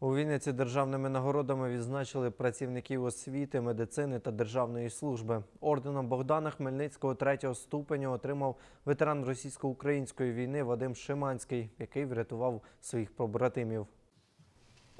У Вінниці державними нагородами відзначили працівників освіти, медицини та державної служби. Орденом Богдана Хмельницького третього ступеня отримав ветеран російсько-української війни Вадим Шиманський, який врятував своїх побратимів.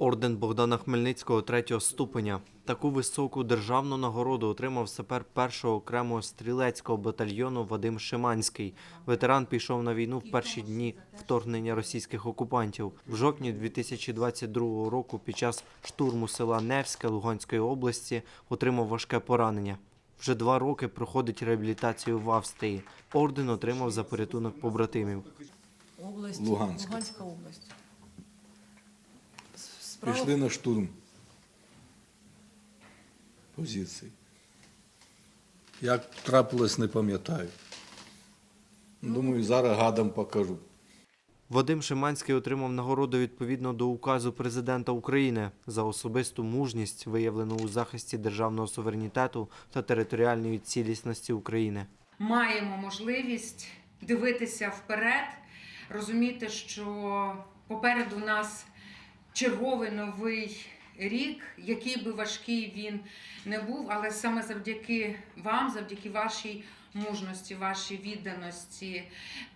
Орден Богдана Хмельницького третього ступеня. Таку високу державну нагороду отримав сапер першого окремого стрілецького батальйону Вадим Шиманський. Ветеран пішов на війну в перші дні вторгнення російських окупантів. В жовтні 2022 року під час штурму села Невське Луганської області отримав важке поранення. Вже два роки проходить реабілітацію в Австрії. Орден отримав за порятунок побратимів. Область, Луганська. Луганська область. Пішли на штурм позицій. Як трапилось, не пам'ятаю. Думаю, зараз гадам покажу. Вадим Шиманський отримав нагороду відповідно до указу президента України за особисту мужність, виявлену у захисті державного суверенітету та територіальної цілісності України. маємо можливість дивитися вперед, розуміти, що попереду нас черговий новий рік, який би важкий він не був, але саме завдяки вам, завдяки вашій мужності, вашій відданості,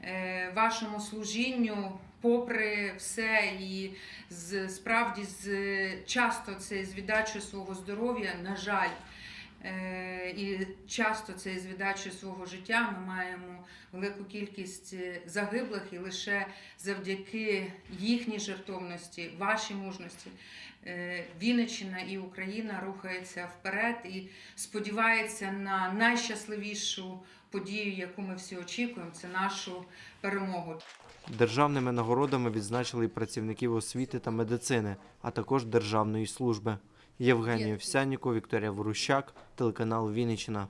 е, вашому служінню, попри все, і з справді з часто це з віддачою свого здоров'я, на жаль. Е, І часто це з віддачею свого життя ми маємо велику кількість е, загиблих, і лише завдяки їхній жертовності, вашій мужності, е, Вінниччина і Україна рухається вперед і сподівається на найщасливішу подію, яку ми всі очікуємо, це нашу перемогу. Державними нагородами відзначили й працівників освіти та медицини, а також державної служби. Євгенія Овсянніко, Вікторія Ворущак, телеканал Вінниччина.